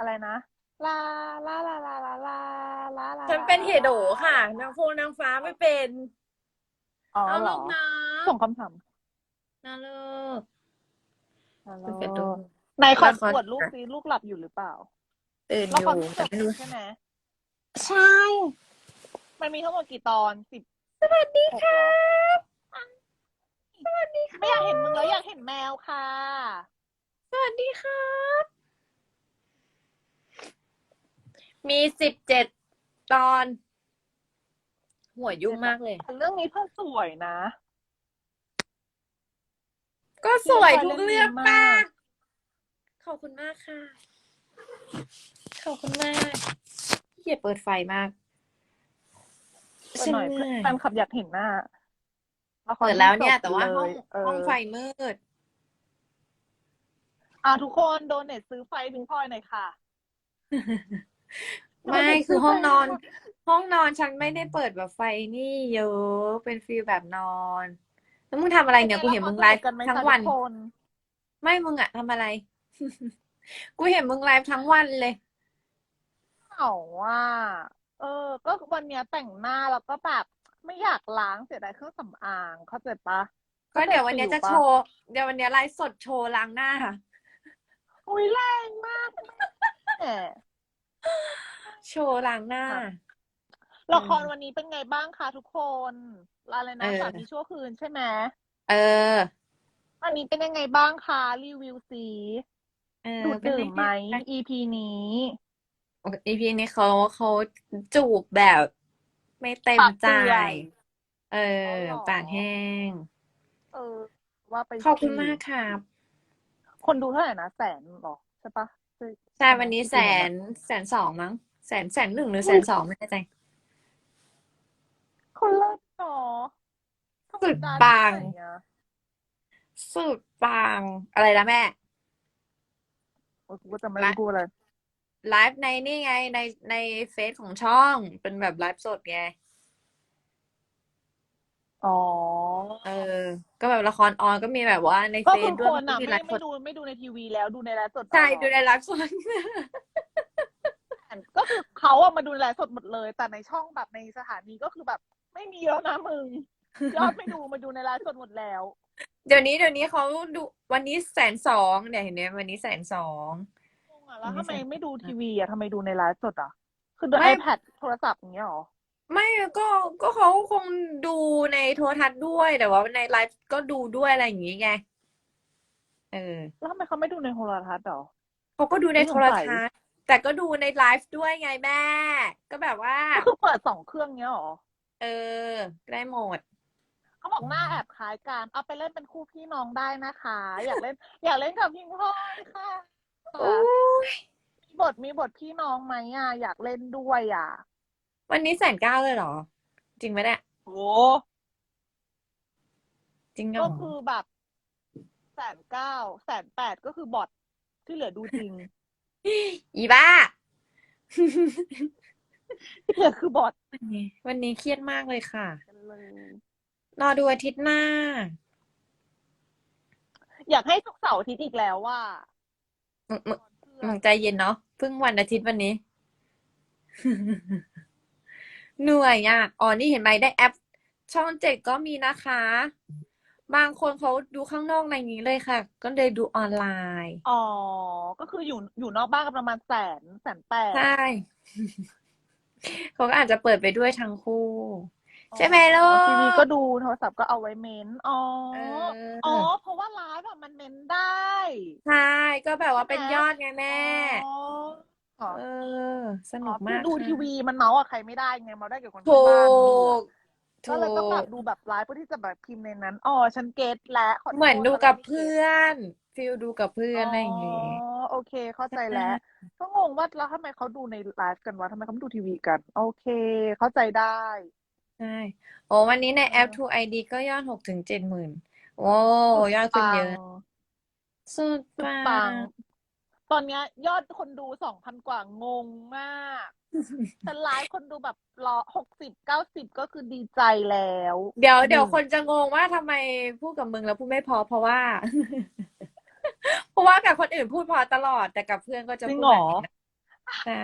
อะไรนะลาลาลาลาลาลาลาลาฉันเป็นเฮโดค่ะ นางโฟนางฟ้าไม่เป็นอ๋อเอาเหรลูอกนะส่งคำถามนะลูกฮัลโหลเป็นเฮโดไหนขอละคร ตรวจลูกซิลูกหลับอยู่หรือเปล่าตื่นอละครยู่จแต่บไม่รู้ ใช่ไหมใช่ มันมีทั้งหมดกี่ตอนสิบสวัสดีหกค่ะเหรอไม่อยากเห็นมึงแล้วอยากเห็นแมวค่ะ สวัสดีครับ มีสิบเจ็ดตอน หัวยุ่งมากเลยเรื่องนี้เธอสวยนะ ก็สวยทุกเรื่องเล่นดีป้ามาก ขอบคุณมากค่ะ ขอบคุณมากเกียเปิดไฟมากเปิดหน่อยฉัเหนื่อยแฟนคลับอยากเห็นหน้าละครเปิดแล้วเนี่ยจบแต่ว่าห้องเลยเออห้องไฟมืด อะทุกคนโดเนทซื้อไฟพิงพลอยหน่อยค่ะ ไม่คือห้องนอน ห้องนอนฉันไม่ได้เปิดแบบไฟนี่เยอะเป็นฟีลแบบนอน แล้วมึงทำอะไรเนี่ยกูเห็นมึงไลฟ์กันไหมทั้งคะวันทุกคนไม่มึงอะทำอะไร กูเห็นมึงไลฟ์ทั้งวันเลยเอาว่า เออ ก็วันเนี้ยแต่งหน้าแล้วก็แบบไม่อยากล้างเสียดายเครื่องสำอางเข้าใจปะก็เดี๋ยววันเนี้ยจะฟิลปโชว์เดี๋ยววันเนี้ยไลฟ์สดโชว์ล้างหน้าอุ้ยแรงมากแหม โชว์ล้างหน้า ละครวันนี้เป็นไงบ้างคะทุกคนอะไรนะเออสามีชั่วคืนใช่ไหมเออวันนี้เป็นยังไงบ้างคะรีวิวซีเออดูดเป็นดื่มไงไหมบ้าง EP นี้อีพีนี้เขาเขาจูบแบบไม่เต็มปากใจเปื่อยเอออ๋อเหรอปากแห้ง เออ ว่าไปขอบคุณสิมากครับ คนดูเท่าไหร่นะแสนเหรอใช่ปะ ใช่วันนี้แสนแสนสองมั้งแสนแสนหนึ่งหรือแสนสองไม่แน่ใจคนเลิศเนาะธรรมสุดดาปังที่ไหนอะสุดปัง อะไรนะแม่โอ้ยกูก็จะไม่รู้กูอะไรไลฟ์ในนี่ไง ในในเฟซของช่องเป็นแบบไลฟ์สดไง อ๋อ เออ ก็แบบละครออนก็มีแบบว่าในก็เฟคืซอด้วยคนมันก็อะมีไม่ไลฟ์สไม่ดดูไม่ดูในทีวีแล้วดูในไลฟ์สดใช่เอาดูในไลฟ์สด ก็คือเขาอะมาดูในไลฟ์สดหมดเลย แต่ในช่องแบบในสถานีก็คือแบบ ไม่มีแล้วนะมึงยอดไม่ดูมาดูในไลฟ์สดหมดแล้ว เดี๋ยวนี้เดี๋ยวนี้เขาดูวันนี้แสนสองเนี่ยเห็นไหมวันนี้แสนสอง งงอะแล้วไม่ทำไมใช่ไม่ดูทีวีอะทำไมดูในไลฟ์สดอะคือดูไม่ iPad โทรศัพท์อย่างเงี้ยหรอ ไม่ก็ก็เขาคงดูในโทรทัศน์ด้วยแต่ว่าในไลฟ์ก็ดูด้วยอะไรอย่างงี้ไงเออแล้วทำไมเขาไม่ดูในโทรทัศน์หรอ เขาก็ดูในไม่โทสงรสัยทัศน์แต่ก็ดูในไลฟ์ด้วยไงแม่ ก็แบบว่า ก็คือเปิดสองเครื่องเงี้ยหรอ เออ ได้หมดเขาบอกหน้าแอบคล้ายกัน เอาไปเล่นเป็นคู่พี่น้องได้นะคะ อยากเล่น อยากเล่นกับพิงพลอยค่ะมีบทมีบทพี่น้องไหมอะ อยากเล่นด้วยอะ วันนี้แสนเก้าเลยเหรอ จริงไหมเนี่ยโอ้จริงเหรก็อคือแบบแสนเก้าแสนแปดก็คือบอทที่เหลือดูจริง อีบ้า ที่เหลือคือบอทวันนี้วันนี้เครียดมากเลยค่ะ กันเลย รอดูอาทิตย์หน้า อยากให้สุกร์เสาร์อาทิตย์อีกแล้วว่ามึงมึงมึงใจเย็นเนาะเพิ่งวันอาทิตย์วันนี้ เหนื่อยอะอ๋อนี่เห็นไหมได้แอป ช่องเจ็ดก็มีนะคะ บางคนเขาดูข้างนอกในนี้เลยค่ะ ก็เลยดูออนไลน์อ๋อ ก็คืออยู่อยู่นอกบ้านกันประมาณแสนแสนแปดใช่เขาก็อาจจะเปิดไปด้วยทั้งคู่ ใช่ไหมลูกทีวีก็ดูโทรศัพท์ก็เอาไว้เมนต์อ๋อเออ๋ออเพราะว่าไลฟ์แบบมันเมนต์ได้ ใช่ ก็แบบว่าเป็นยอดไงแม่ อ๋ออ๋อ เออสอ๋นุอกคือมากดูค่ะทีวีมันเมาส์กับใครไม่ได้ไงเมาส์ได้กับคนถูที่บ้านดูกก็ถูเลยต้องแบบกดูแบบไลฟ์เพื่อที่จะแบบพิมพ์ในนั้นอ๋อฉันเก็ตแล้วขอโทษเหมือนดูกับตเพื่อนฟิลดูกับเพื่อนอะไรอย่างอ๋องี้โอเค เข้าใจแล้วก็งงว่าแล้วทำไมเขาดูในไลฟ์กันวะทำไมเขาไม่ดูทีวีกัน โอเค เข้าใจได้ ใช่ โอ้วันนี้ในแอป True ID ก็ยอดหกถึงเจ็ดหมื่น โอ้ ยอดขึ้นปังเยอะ สุดสุดปัปังง ตอนเนี้ย ยอดคนดูสองพันกว่างงมากฉันไลฟ์คนดูแบบรอหกสิบเก้าสิบก็คือดีใจแล้ว เดี๋ยวเดี๋ยวหนึ่งคนจะงงว่าทำไมพูดกับมึงแล้วพูดไม่พอเพราะว่า เพราะว่ากับคนอื่นพูดพอตลอดแต่กับเพื่อนก็จะจริงพูดเหรแบบอนี้นะค่ะ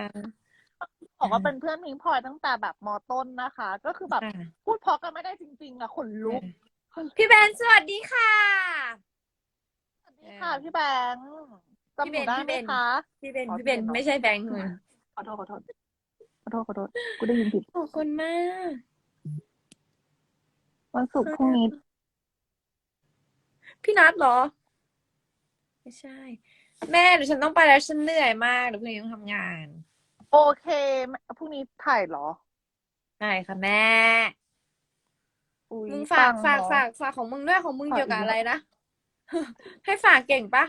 บอกว่าเป็นเพื่อนพิงพลอยตั้งแต่แบบมอต้นนะคะ ก็คือแบบค่ะพูดเพราะกันไม่ได้จริงๆอะขนลุกพี่แบนสวัสดีค่ะ สวัสดีค่ะพี่แบงค์ จำหพี่นูเบนได้พี่ไหมเบนคะพี่เบนอ๋อพี่เบนพี่เบนเนอะไม่ใช่แบงค์เลยขอโทษขอโทษขอโทษขอโทษกูได้ยินผิด ขอบคุณมาก วันศุกร์พรุ่งนี้ พี่นัทเหรอ ไม่ใช่ แม่เดี๋ยวฉันต้องไปแล้วฉันเหนื่อยมากเดี๋ยวพรุ่งนี้ต้องทำงาน โอเคพรุ่งนี้ถ่ายเหรอใช่ค่ะแม่อุ้ยมึงฝากปัฝากเนอะฝากฝากของมึงด้วยของมึงฝากเกี่ยวกับอีกอะไรนะ ให้ฝากเก่งปะ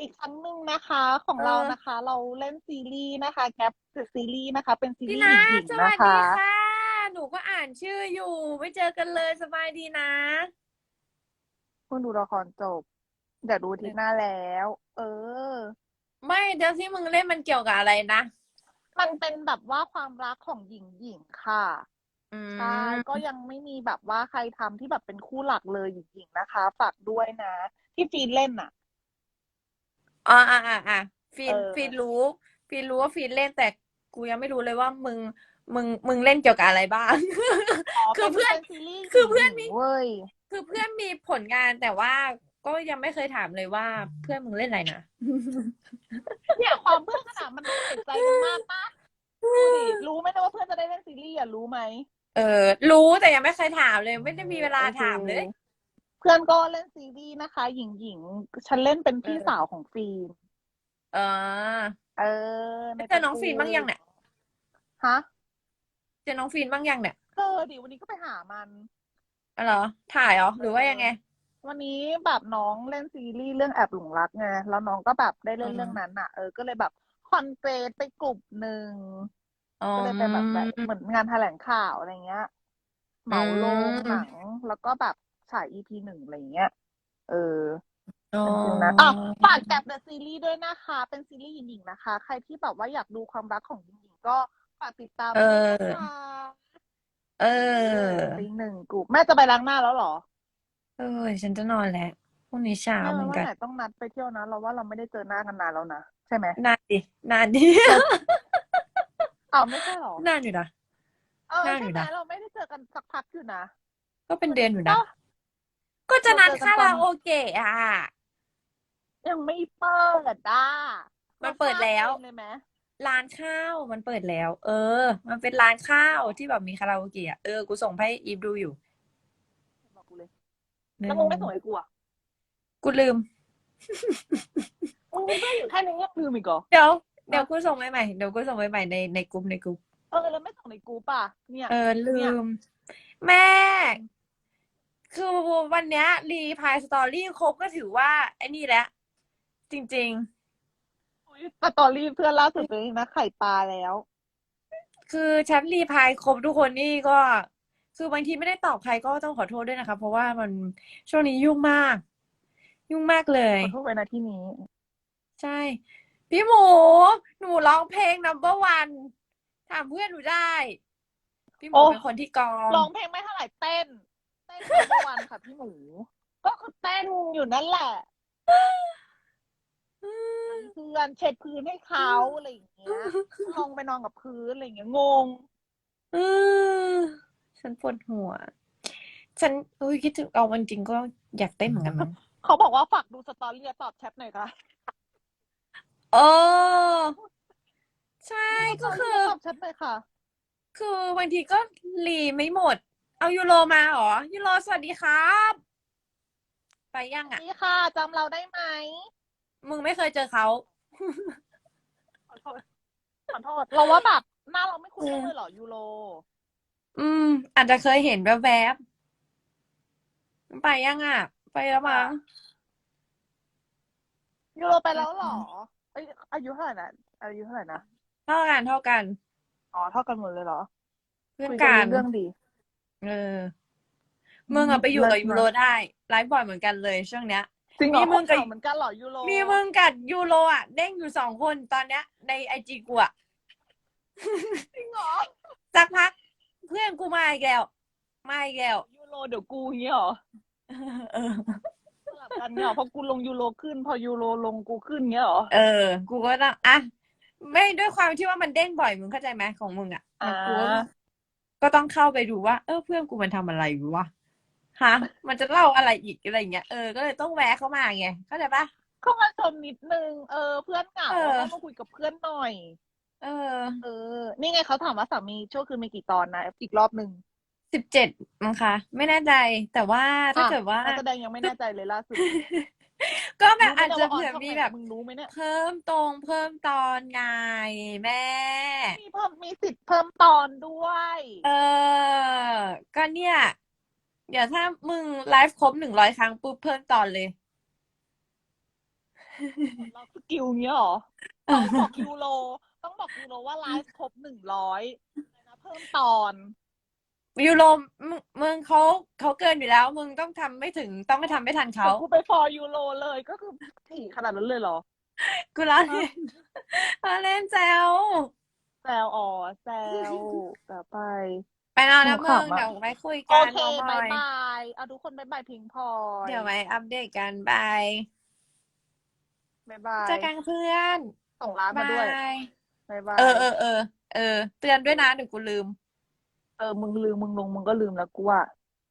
อีกครั้งหนึ่งนะคะของเออเรานะคะ เราเล่นซีรีส์นะคะแกปซีรีส์นะคะ เป็นซีพี่รีส์นัหญิทงสๆวันะสดีคะค่ะ หนูก็อ่านชื่ออยู่ ไม่เจอกันเลยสบายดีนะเพิ่งดูละครจบเดี๋ยวดูอาทีหน้าแล้ว เออ ไม่เดี๋ยวที่มึงเล่นมันเกี่ยวกับอะไรนะ มันเป็นแบบว่าความรักของหญิงหญิงๆค่ะอืใช่มก็ยังไม่มีแบบว่าใครทำที่แบบเป็นคู่หลักเลยหญิงๆนะคะ ฝากด้วยนะ ที่ฟีนเล่นอะ อ๋ออ่าอ่าอ่าฟีนเออ ฟีนรู้ ฟีนรู้ว่าฟีนเล่นแต่กูยังไม่รู้เลยว่ามึงมึงมึงเล่นเกี่ยวกับอะไรบ้าง คือเพื่อนป็ซีรีส์คือเพื่อนหมีญิงๆเว้ย คือเพื่อนมีผลงานแต่ว่าก็ยังไม่เคยถามเลยว่าเพื่อนมึงเล่นอะไรนะ เนี่ยความเพื่อนขนาดมันต้องเห็นใจกันมากปะดูดิรู้ไหมนะว่าเพื่อนจะได้เล่นซีรีส์อะรู้ไหมเออ รู้แต่ยังไม่เคยถามเลย ไม่ได้มีเวลาโอคถามเลย เพื่อนก็เล่นซีรีส์นะคะ หญิงหญิงๆฉันเล่นเป็นพี่เออสาวของฟีนเออ เออในเจอน้องฟีนบ้างยังเนี่ยฮะเจอน้องฟีนบ้างยังเนี่ยเออดิวันนี้ก็ไปหามันอ๋อเหรอถ่ายเหรอหรือว่ายังไง วันนี้แบบน้องเล่นซีรีส์เรื่องแอบหลงรักไงแล้วน้องก็แบบได้เล่นอืมเรื่องนั้นอะเออก็เลยแบบคอนเฟสไปกลุ่มหนึ่งอ๋อก็เลยไปแบบแบบเหมือนงานแถลงข่าวอะไรเงี้ยเหมาโรงหนังแล้วก็แบบ ฉาย EP หนึ่งอะไรเงี้ย เอออ๋อจริงๆนะอะฝากแกบเดอะซีรีส์ด้วยนะคะ เป็นซีรีส์หญิงๆนะคะ ใครที่แบบว่าอยากดูความรักของหญิงๆก็ฝากติดตามเอด้วยอนะคะเออตีหนึ่งกูแม่จะไปล้างหน้าแล้วเหรอ เออ ฉันจะนอนแล้วพรุ่งนี้เช้าแม่เหมือนว่ากันไหนต้องนัดไปเที่ยวนะ เราว่าเราไม่ได้เจอหน้ากันนานแล้วนะใช่ไหมนานดินานดิอ้าวไม่ใช่เหรอนานอยู่นะเออน่าใช่อยู่ไหมนะเราไม่ได้เจอกันสักพักอยู่นะก็เป็นเดือนอยู่นะเอ้า ก็จะนัดเราเจอกันคาตอนราโอเกะอะ ยังไม่เปิดอะมันเปิดแล้วราคาเต็มเลยไหมร้านข้าวมันเปิดแล้ว เออ มันเป็นร้านข้าวที่แบบมีคาราโอเกะอะเออกูส่งให้อีฟดูอยู่บอกกูเลยแล้วมึงไม่ส่งให้กูอะกูลืม มึงมีเพื่อนอยู่แค่นี้ยังลืมอีกเหรอเดี๋ยวเดี๋ยวกูส่งไปใหม่เดี๋ยวกูส่งไปใหม่ในในกลุ่มในกลุ่มเออแล้วไม่ส่งในกูป่ะเนี่ย เออลืเนี่ยมแม่ คือวันเนี้ยรีพายสตอรี่ครบก็ถือว่าไอ้นี่แหละ จริงอุ๊ยสตอรี่เพื่อนล่าสุดเลยนะไข่ปลาแล้ว ๆ คือฉันรีพายครบทุกคนนี่ก็ คือบางทีไม่ได้ตอบใครก็ต้องขอโทษด้วยนะคะ เพราะว่ามันช่วงนี้ยุ่งมาก ยุ่งมากเลย ขอโทษไว้นะที่นี้ ใช่ พี่หมู หนูร้องเพลง number one ถามเพื่อนหนูได้ พี่หมูโอ้ เป็นคนที่กอง ร้องเพลงไม่เท่าไหร่เต้นเต้น ทุกวันค่ะพี่หมู ก็คือเต้นอยู่นั่นแหละอืมเพื่อนเช็ดพื้นให้เขาอะไรอย่างเงี้ยลงไปนอนกับพื้นอะไรอย่างเงี้ยงงอืมฉันปวดหัว ฉันอุ้ยคิดถึงเอาวันจริงก็อยากเต้นเหมือนกันมั้งเขาบอกว่าฝากดูสตอรี่และตอบแชทหน่อยค่ะโอ้ใช่ก็คือตอบแชทหน่อยค่ะ คือบางทีก็รีไม่หมด เอายูโรมาเหรอยูโรสวัสดีครับ ไปยังอะ นี่ค่ะจำเราได้ไหม มึงไม่เคยเจอเขา ขอโทษ ขอโทษ เราว่าแบบหน้าเราไม่คุ้นกันเลยเหรอยูโร อืม อาจจะเคยเห็นแวบๆไปยังอะ ไปแล้วมั้งยูโรไปแล้วเหรอเอ้ยอายุเท่าไหร่นะอายุเท่าไหร่นะเท่ากันเท่ากัน อ๋อเท่ากันหมดเลยเหรอ เพื่อนคุยกันรู้เรื่องดี เออมึงอะไปอยู่กับยูโรได้ไลฟ์บ่อยเหมือนกันเลยช่วงเนี้ย จริงเหรอมีมึงกับ ข่าวเหมือนกันเหรอยูโรมีมึงกับยูโรอะเด้งอยู่สองคนตอนเนี้ย ในไอจีกูอะจริงเหรอสักพัก เพื่อนกูมาอีกแล้วมาอีกแล้วยูโรเดี๋ยวกูอย่างเงี้ยเหรอเออ สลับกันเนี่ยเหรอพอกูลงยูโรขึ้น พอยูโรลงกูขึ้นเงี้ยเหรอ เออ กูก็ต้องอะไม่ด้วยความที่ว่ามันเด้งบ่อยมึงเข้าใจไหมของมึงอะอ่า กู ก็ต้องเข้าไปดูว่า เออ เพื่อนกูมันทำอะไรอยู่วะฮะมันจะเล่าอะไรอีกอะไรอย่างเงี้ยเออก็เลยต้องแวะเข้ามาไงเข้าใจปะเข้ามาชมนิดนึงเออ เพื่อนเหงาเออก็มาคุยกับเพื่อนหน่อย เออ เออ นี่ไงเขาถามว่าสามีช่วงคืนมีกี่ตอนนะอีกรอบหนึ่งสิบเจ็ดมั้งคะไม่แน่ใจแต่ว่าถ้าเกิดว่านักแสดงยังไม่แน่ใจเลยล่าสุด ก็แบบรู้ไหมอาจจะว่เผื่อช่งมีไหนแบบมึงรู้ไหมเนี่ยเพิ่มตรงเพิ่มตอนไงแม่ มีเพิ่มมีสิทธิ์เพิ่มตอนด้วย เออ ก็เนี่ย เดี๋ยวถ้ามึงไลฟ์ครบหนึ่งร้อยครั้งปุ๊บเพิ่มตอนเลยเราสกิลเงี้ยเหรอต้องบอกยูโรต้องบอกยูโรว่าไลฟ์ครบหนึ่งร้อยนะเพิ่มตอน ยูโรมึงมึงเขาเขาเกินอยู่แล้ว มึงต้องทำไม่ถึงต้องไม่ทำไม่ทันเขากูไปฟอร์ยูโรเลยก็คือถี่ขนาดนั้นเลยเหรอ กูล้อเล่นล้อเล่นแซวแซวอ๋อแซวแต่ไป ไปนอนนะหนูมึงขำอะเดี๋ยวไว้คุยโอกันเคน้องพลบายอยบายเอาทุกคนบายบายพิงพลอยเดี๋ยวไว้อัปเดตกันบายบายบายเจอกันเพื่อนส่งร้านมาบาด้วยยบายบาย เออเออเออเออเตือนด้วยนะเดี๋ยวกูลืม เออมึงลืมมึงลงมึงก็ลืมแล้วกูอะ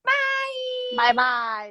บายบายบาย